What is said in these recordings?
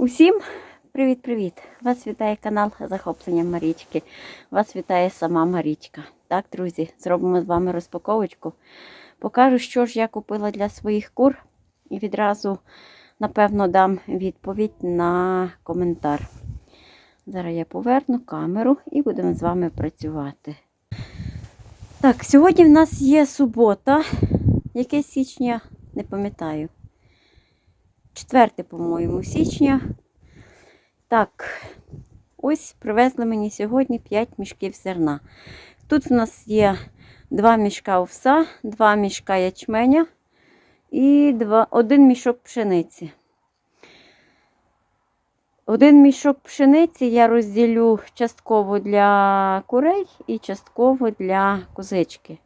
Усім привіт-привіт! Вас вітає канал Захоплення Марічки. Вас вітає сама Марічка. Так, друзі, зробимо з вами розпаковочку. Покажу, що ж я купила для своїх кур, і відразу, напевно, дам відповідь на коментар. Зараз я поверну камеру і будемо з вами працювати. Так, сьогодні в нас є субота. Яке січня, не пам'ятаю. 4, по-моєму, січня. Так, ось привезли мені сьогодні 5 мішків зерна. Тут в нас є 2 мішка овса, 2 мішка ячменя і 2, один мішок пшениці. Один мішок пшениці я розділю частково для курей і частково для козички.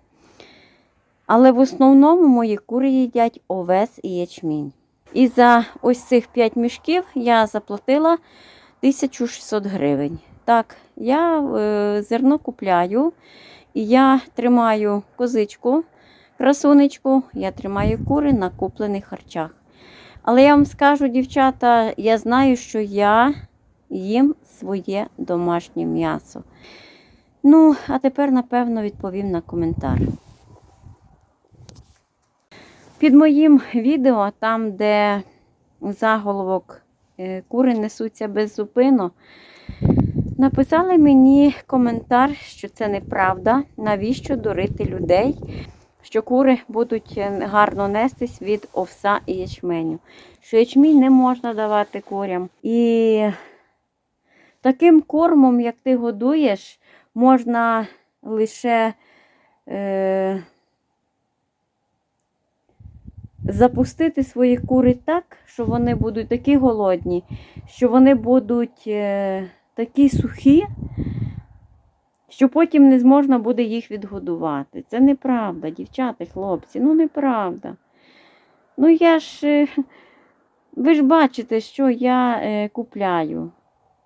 Але в основному мої кури їдять овес і ячмінь. І за ось цих 5 мішків я заплатила 1600 гривень. Так, я е, зерно купляю, і я тримаю козичку, красунечку, я тримаю кури на куплених харчах. Але я вам скажу, дівчата, я знаю, що я їм своє домашнє м'ясо. Ну, а тепер, напевно, відповім на коментар. Під моїм відео, там, де заголовок е, кури несуться беззупинно, написали мені коментар, що це неправда. Навіщо дурити людей, що кури будуть е, гарно нестись від овса і ячменю. Що ячмінь не можна давати курям. І таким кормом, як ти годуєш, можна лише. Е, запустити свої кури так, що вони будуть такі голодні, що вони будуть е, такі сухі, що потім не зможна буде їх відгодувати. Це неправда, дівчата, хлопці, ну неправда. Ну я ж, е, ви ж бачите, що я е, купляю.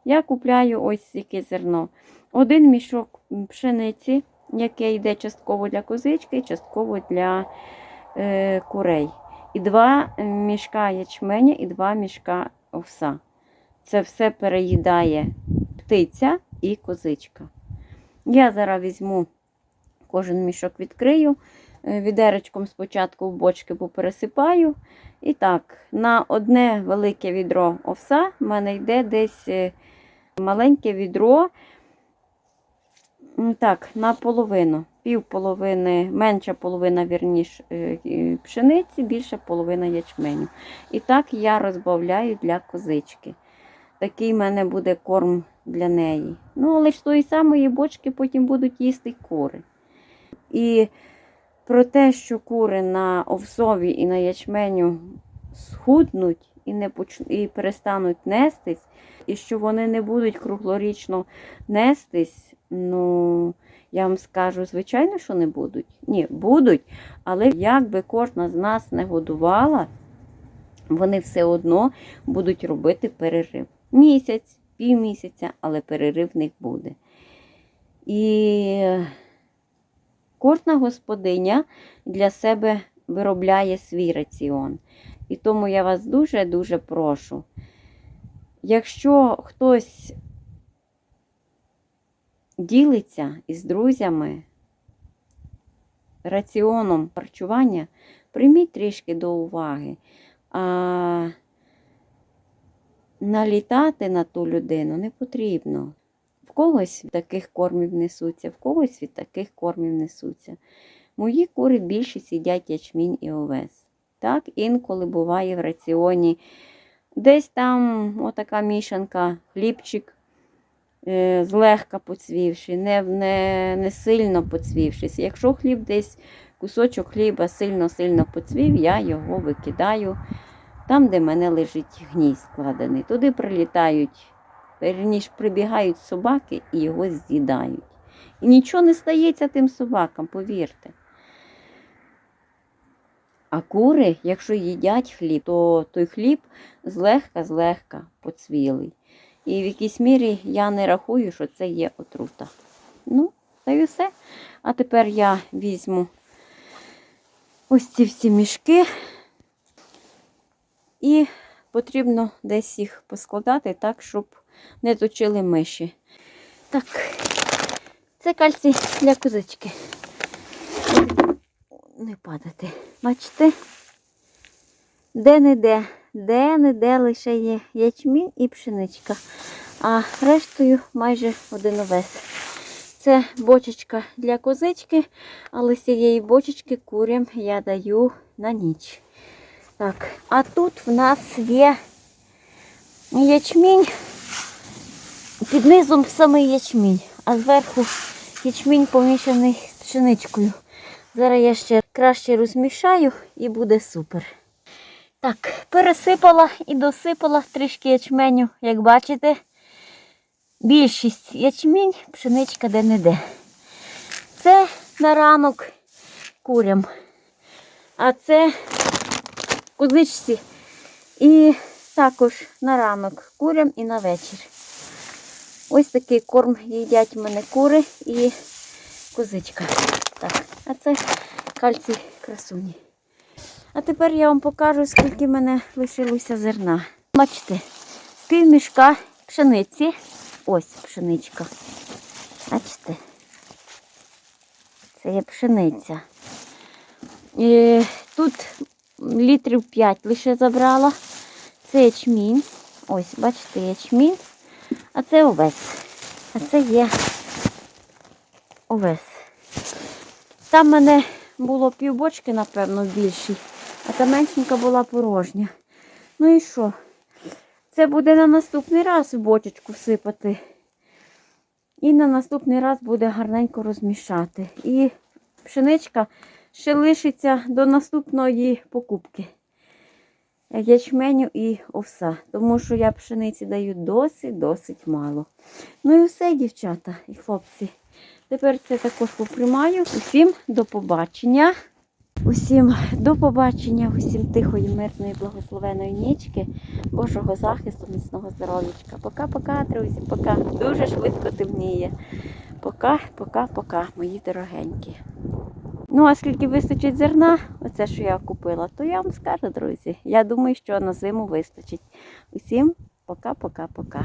Я купляю ось яке зерно. Один мішок пшениці, яке йде частково для козички, частково для е, курей. І два мішка ячменя, і два мішка овса. Це все переїдає птиця і козичка. Я зараз візьму кожен мішок відкрию, е, відеречком спочатку в бочки попересипаю. І так, на одне велике відро овса в мене йде десь е, маленьке відро. Так. Пів половини, менша половина вірніш е, пшениці, більша половина ячменю. І так я розбавляю для козички. Такий в мене буде корм для неї. Ну, але ж тої самої бочки потім будуть їсти кури. І про те, що кури на овсові і на ячменю схуднуть і не поч... і перестануть нестись, і що вони не будуть круглорічно нестись, ну, я вам скажу, звичайно, що не будуть. Ні, будуть, але як би кожна з нас не годувала, вони все одно будуть робити перерив. Місяць, півмісяця, але перерив в них буде. І кожна господиня для себе виробляє свій раціон. І тому я вас дуже-дуже прошу. Якщо хтось ділиться із друзями раціоном харчування, прийміть трішки до уваги. А налітати на ту людину не потрібно. В когось від таких кормів несуться, в когось від таких кормів несуться. Мої кури більше сидять ячмінь і овес. Так, інколи буває в раціоні. Десь там отака мішанка, хлібчик злегка поцвівши, не, не, не сильно поцвівшись. Якщо хліб десь кусочок хліба сильно-сильно поцвів, я його викидаю там, де мене лежить гній складений. Туди прилітають, верніше прибігають собаки і його з'їдають. І нічого не стається тим собакам, повірте. А кури, якщо їдять хліб, то той хліб злегка-злегка поцвілий. І в якійсь мірі я не рахую, що це є отрута. Ну, та й все. А тепер я візьму ось ці всі мішки і потрібно десь їх поскладати так, щоб не точили миші. Так, це кальцій для козички. Не падати. Бачите? Де-не-де, де-не-де лише є ячмінь і пшеничка. А рештою майже один овес. Це бочечка для козички, але з цієї бочечки курям я даю на ніч. Так, а тут в нас є ячмінь, під низом самий ячмінь, а зверху ячмінь помішаний з пшеничкою. Зараз я ще краще розмішаю і буде супер. Так, пересипала і досипала трішки ячменю, як бачите. Більшість ячмінь, пшеничка де-не-де. Це на ранок курям. А це кузничці. І також на ранок курям і на вечір. Ось такий корм їдять в мене кури і козичка. Так, а це кальцій красуні. А тепер я вам покажу, скільки в мене лишилося зерна. Бачите, пів мішка пшениці. Ось пшеничка. Бачите? Це є пшениця. І тут літрів 5 лише забрала. Це ячмінь. Ось, бачите, ячмінь. А це овес. А це є овес. Там в мене було півбочки, напевно, більші, а та меншенька була порожня. Ну і що? Це буде на наступний раз бочечку всипати. І на наступний раз буде гарненько розмішати. І пшеничка ще лишиться до наступної покупки. Ячменю і овса. Тому що я пшениці даю досить-досить мало. Ну і все, дівчата і хлопці. Тепер це також поприймаю. Усім до побачення. Усім до побачення, усім тихої, мирної, благословеної нічки, Божого захисту, міцного здоров'ячка. Пока-пока, друзі, пока. Дуже швидко темніє. Пока, пока, пока, мої дорогенькі. Ну, а скільки вистачить зерна, оце, що я купила, то я вам скажу, друзі. Я думаю, що на зиму вистачить. Усім пока-пока-пока.